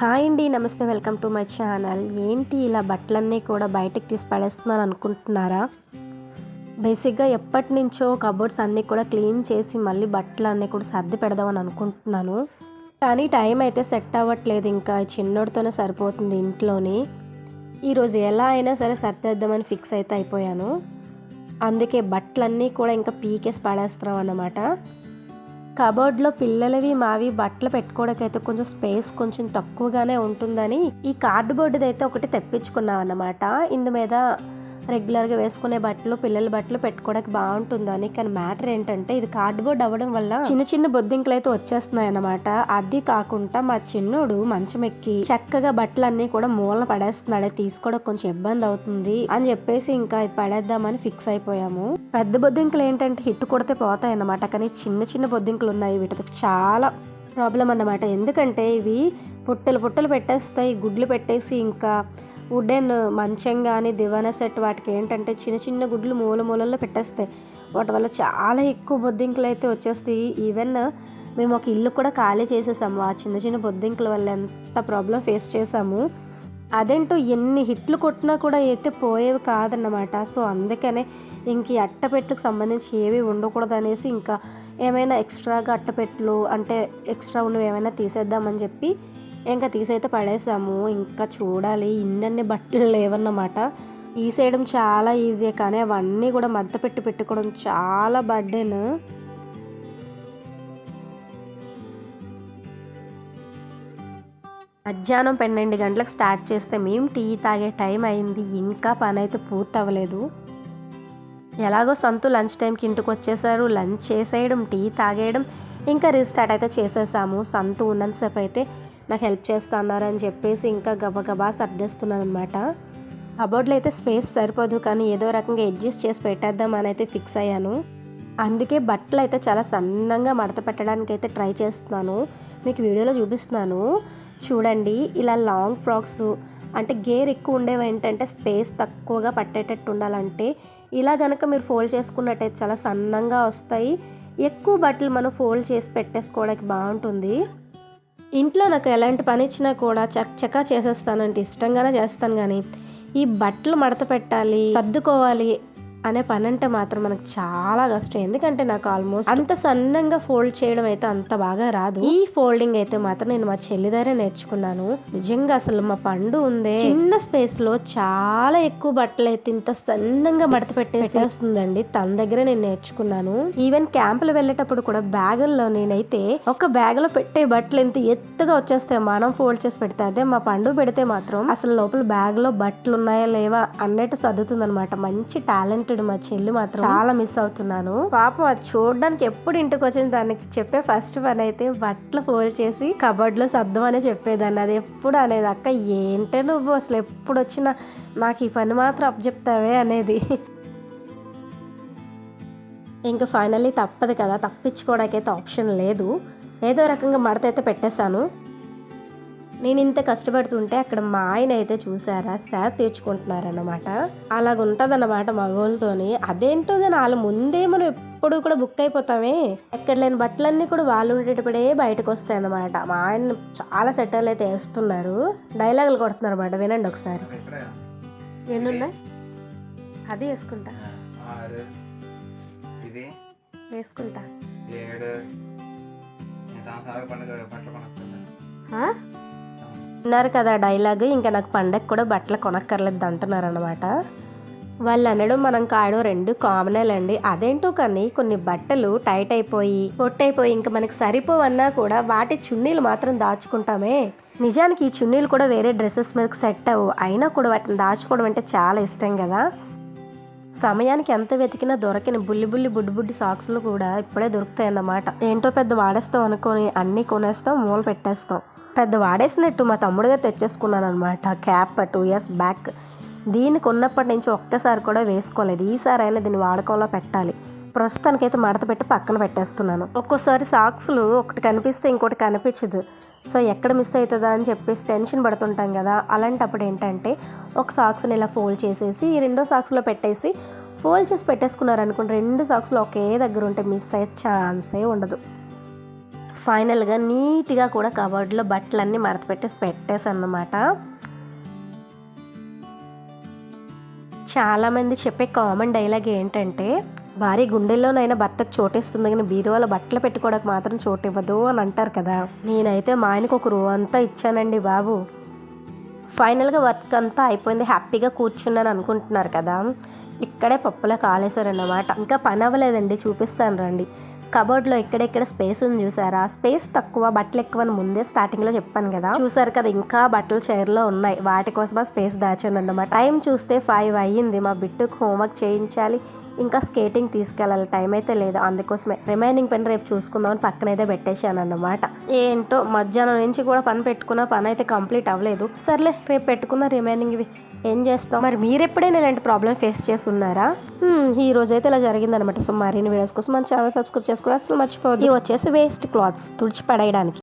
Hi అండి నమస్తే welcome to my channel. ఏంటి ఇలా బట్టలన్నీ కూడా బయటకు తీసి పడేస్తున్నాను అనుకుంటున్నారా? బేసిక్గా ఎప్పటి నుంచో కబోర్డ్స్ అన్నీ కూడా క్లీన్ చేసి మళ్ళీ బట్టలు అన్నీ కూడా సర్ది పెడదామని అనుకుంటున్నాను. కానీ టైం అయితే సెట్ అవ్వట్లేదు ఇంకా చిన్నోడితోనే సరిపోతుంది ఇంట్లోని. ఈరోజు ఎలా అయినా సరే సర్దేద్దామని ఫిక్స్ అయితే అయిపోయాను. అందుకే బట్టలన్నీ కూడా ఇంకా పీకేసి పడేస్తున్నాం అన్నమాట. కబోర్డ్లో పిల్లలవి మావి బట్టలు పెట్టుకోవడానికైతే కొంచెం స్పేస్ కొంచెం తక్కువగానే ఉంటుందని ఈ కార్డు బోర్డుది అయితే ఒకటి తెప్పించుకున్నాం అన్నమాట ఇందు మీద రెగ్యులర్గా వేసుకునే బట్టలు పిల్లల బట్టలు పెట్టుకోవడానికి బాగుంటుందని కానీ మ్యాటర్ ఏంటంటే ఇది కార్డ్బోర్డ్ అవ్వడం వల్ల చిన్న చిన్న బొద్దింకలు అయితే వచ్చేస్తున్నాయి అన్నమాట అది కాకుండా మా చిన్నోడు మంచం ఎక్కి చక్కగా బట్టలన్నీ కూడా మూలన పడేస్తున్నాడు. తీసుకోవడం కొంచెం ఇబ్బంది అవుతుంది అని చెప్పేసి ఇంకా ఇది పడేద్దామని ఫిక్స్ అయిపోయాము. పెద్ద బొద్దింకలు ఏంటంటే హిట్ కొడితే పోతాయి అన్నమాట కానీ చిన్న చిన్న బొద్దింకలు ఉన్నాయి. వీటితో చాలా ప్రాబ్లం అన్నమాట. ఎందుకంటే ఇవి పుట్టలు పుట్టలు పెట్టేస్తాయి గుడ్లు పెట్టేసి ఇంకా వుడెన్ మంచం కానీ దివానా సెట్ వాటికి ఏంటంటే చిన్న చిన్న గుడ్లు మూల మూలల్లో పెట్టేస్తాయి. వాటి వల్ల చాలా ఎక్కువ బొద్దింకలు అయితే వచ్చేస్తాయి. ఈవెన్ మేము ఒక ఇల్లు కూడా ఖాళీ చేసేసాము. ఆ చిన్న చిన్న బొద్దింకల వల్ల ఎంత ప్రాబ్లం ఫేస్ చేసాము. అదేంటో ఎన్ని హిట్లు కొట్టినా కూడా అయితే పోయేవి కాదన్నమాట. సో అందుకనే ఇంక ఈ అట్టపెట్లకు సంబంధించి ఏవి ఉండకూడదు అనేసి ఇంకా ఏమైనా ఎక్స్ట్రాగా అట్టపెట్లు అంటే ఎక్స్ట్రా ఉన్నవి ఏమైనా తీసేద్దామని చెప్పి ఇంకా తీసైతే పడేసాము. ఇంకా చూడాలి. ఇన్నన్ని బట్టలు లేవన్నమాట. తీసేయడం చాలా ఈజీ కానీ అవన్నీ కూడా మడత పెట్టి పెట్టుకోవడం చాలా బర్డెన్. మధ్యాహ్నం పన్నెండు గంటలకు స్టార్ట్ చేస్తే మేము టీ తాగే టైం అయింది. ఇంకా పని అయితే పూర్తి అవ్వలేదు ఎలాగో సొంత లంచ్ టైంకి ఇంటికి వచ్చేసారు. లంచ్ చేసేయడం టీ తాగేయడం ఇంకా రీస్టార్ట్ అయితే చేసేసాము. సంతు ఉన్నంతసేపు అయితే నాకు హెల్ప్ చేస్తున్నారని చెప్పేసి ఇంకా గబగబా సర్దేస్తున్నాను అనమాట కబోర్డ్లో అయితే స్పేస్ సరిపోదు కానీ ఏదో రకంగా అడ్జస్ట్ చేసి పెట్టేద్దాం అని అయితే ఫిక్స్ అయ్యాను. అందుకే బట్టలు అయితే చాలా సన్నంగా మడత పెట్టడానికి అయితే ట్రై చేస్తున్నాను. మీకు వీడియోలో చూపిస్తున్నాను. చూడండి ఇలా లాంగ్ ఫ్రాక్స్ అంటే గేర్ ఎక్కువ ఉండేవి ఏంటంటే స్పేస్ తక్కువగా పట్టేటట్టు ఉండాలంటే ఇలా కనుక మీరు ఫోల్డ్ చేసుకున్నట్టయితే చాలా సన్నంగా వస్తాయి. ఎక్కువ బట్టలు మనం ఫోల్డ్ చేసి పెట్టేసుకోవడానికి బాగుంటుంది. ఇంట్లో నాకు ఎలాంటి పని ఇచ్చినా కూడా చక్కగా చేసేస్తానంటే ఇష్టంగానే చేస్తాను కానీ ఈ బట్టలు మడత పెట్టాలి సర్దుకోవాలి అనే పని అంటే మాత్రం మనకు చాలా కష్టం. ఎందుకంటే నాకు ఆల్మోస్ట్ అంత సన్నంగా ఫోల్డ్ చేయడం అయితే అంత బాగా రాదు. ఈ ఫోల్డింగ్ అయితే మాత్రం నేను మా చెల్లి దగ్గర నేర్చుకున్నాను. నిజంగా అసలు మా పండు ఉందే. చిన్న స్పేస్లో చాలా ఎక్కువ బట్టలు అయితే ఇంత సన్నంగా మడత పెట్టేసేస్తుందండి తన దగ్గర నేను నేర్చుకున్నాను. ఈవెన్ క్యాంపులు వెళ్ళేటప్పుడు కూడా బ్యాగుల్లో నేనైతే ఒక బ్యాగ్లో పెట్టే బట్టలు ఎంత ఎత్తుగా వచ్చేస్తాయి మనం ఫోల్డ్ చేసి పెడితే అదే మా పండు పెడితే మాత్రం అసలు లోపల బ్యాగ్లో బట్టలు ఉన్నాయా లేవా అన్నట్టు సర్దుతుంది అనమాట మంచి టాలెంటెడ్ మా చెల్లి మాత్రం. చాలా మిస్ అవుతున్నాను. పాపం అది చూడడానికి ఎప్పుడు ఇంటికి వచ్చిన దానికి చెప్పే ఫస్ట్ పని అయితే బట్టలు ఫోల్డ్ చేసి కబోర్డ్లో అనే చెప్పేదాన్ని. అది ఎప్పుడు అనేది అక్క ఏంటే నువ్వు? అసలు ఎప్పుడు వచ్చినా నాకు ఈ పని మాత్రం అప్పచెప్తావే అనేది. ఇంకా ఫైనల్లీ తప్పదు కదా. తప్పించుకోవడానికి అయితే ఆప్షన్ లేదు. ఏదో రకంగా మడత అయితే పెట్టేశాను. నేను ఇంత కష్టపడుతుంటే అక్కడ మా ఆయన అయితే చూసారా? శాప్ తీర్చుకుంటున్నారన్నమాట. అలాగ ఉంటుందన్నమాట మగవాళ్ళతోని అదేంటో కానీ వాళ్ళ ముందే మనం ఎప్పుడు కూడా బుక్ అయిపోతామే. ఎక్కడ లేని బట్టలన్నీ కూడా వాళ్ళు ఉండేటప్పుడే బయటకు వస్తాయి అన్నమాట మా ఆయన చాలా సెటర్లు అయితే వేస్తున్నారు. డైలాగులు కొడుతున్నారు అన్నమాట వినండి ఒకసారి. ఎన్నున్నాయి? అది వేసుకుంటా. ఆరు. ఇది. వేసుకుంటా. అన్నారు కదా డైలాగ్. ఇంకా నాకు పండగ కూడా బట్టలు కొనక్కర్లేదు అంటున్నారు అనమాట వాళ్ళు అనడం మనం కాయడం రెండు కామనేలండి. అదేంటో కానీ కొన్ని బట్టలు టైట్ అయిపోయి పొట్టయిపోయి ఇంకా మనకి సరిపోవన్నా కూడా వాటి చున్నీలు మాత్రం దాచుకుంటామే. నిజానికి ఈ చున్నీలు కూడా వేరే డ్రెస్సెస్ మీదకి సెట్ అవ్వు. అయినా కూడా వాటిని దాచుకోవడం అంటే చాలా ఇష్టం కదా. సమయానికి ఎంత వెతికినా దొరకని బుల్లి బుల్లి బుడ్డి బుడ్డి సాక్స్లు కూడా ఇప్పుడే దొరుకుతాయి అన్నమాట ఏంటో పెద్ద వాడేస్తాం అనుకొని అన్నీ కొనేస్తాం మూల పెట్టేస్తాం. పెద్ద వాడేసినట్టు మా తమ్ముడుగా తెచ్చేసుకున్నాను అనమాట క్యాప్ టూ ఇయర్స్ బ్యాక్. దీన్ని కొన్నప్పటి నుంచి ఒక్కసారి కూడా వేసుకోలేదు. ఈసారి అయినా దీన్ని వాడకంలో పెట్టాలి. ప్రస్తుతానికైతే మడత పెట్టి పక్కన పెట్టేస్తున్నాను. ఒక్కోసారి సాక్స్లు ఒకటి కనిపిస్తే ఇంకోటి కనిపించదు. సో ఎక్కడ మిస్ అవుతుందా అని చెప్పేసి టెన్షన్ పడుతుంటాం కదా. అలాంటప్పుడు ఏంటంటే ఒక సాక్స్ని ఇలా ఫోల్డ్ చేసేసి ఈ రెండో సాక్స్లో పెట్టేసి ఫోల్డ్ చేసి పెట్టేసుకున్నారు అనుకోండి రెండు సాక్స్లు ఒకే దగ్గర ఉంటే మిస్ అయ్యే ఛాన్సే ఉండదు. ఫైనల్గా నీట్గా కూడా కబోర్డ్లో బట్టలన్నీ మడత పెట్టేసి పెట్టేసి అన్నమాట చాలామంది చెప్పే కామన్ డైలాగ్ ఏంటంటే భార్య గుండెల్లోనైనా భర్తకు చోటేస్తుంది కానీ బీరువాల బట్టలు పెట్టుకోవడానికి మాత్రం చోటు ఇవ్వదు అని అంటారు కదా. నేనైతే మా ఆయనకు ఒక రూ అంతా ఇచ్చానండి బాబు. ఫైనల్గా వర్క్ అంతా అయిపోయింది. హ్యాపీగా కూర్చున్నాను అనుకుంటున్నారు కదా. ఇక్కడే పప్పులో కాలేశారన్నమాట. ఇంకా పని అవ్వలేదండి. చూపిస్తాను రండి. కబోర్డ్లో ఎక్కడెక్కడ స్పేస్ ఉంది చూసారా? స్పేస్ తక్కువ బట్టలు ఎక్కువ అని ముందే స్టార్టింగ్లో చెప్పాను కదా. చూసారు కదా ఇంకా బట్టలు చైర్లో ఉన్నాయి. వాటి కోసం స్పేస్ దాచాను అన్నమాట టైం చూస్తే ఫైవ్ అయ్యింది. మా బిట్టుకు హోంవర్క్ చేయించాలి. ఇంకా స్కేటింగ్ తీసుకెళ్ళాలి. టైం అయితే లేదు. అందుకోసమే రిమైనింగ్ పని రేపు చూసుకుందామని పక్కనైతే పెట్టేశాను అన్నమాట ఏంటో మధ్యాహ్నం నుంచి కూడా పని పెట్టుకున్న పని అయితే కంప్లీట్ అవ్వలేదు. సర్లే రేపు పెట్టుకున్న రిమైనింగ్ ఇవి. ఏం చేస్తాం? మరి మీరు ఎప్పుడైనా ఇలాంటి ప్రాబ్లం ఫేస్ చేస్తున్నారా? ఈ రోజు అయితే ఇలా జరిగిందనమాట సో మరిన్ని వీడియోస్ కోసం మన ఛానల్ సబ్స్క్రైబ్ చేసుకోవాలి అసలు మర్చిపోవద్దు. ఇవి వచ్చేసి వేస్ట్ క్లాత్స్ తుడిచి పడేయడానికి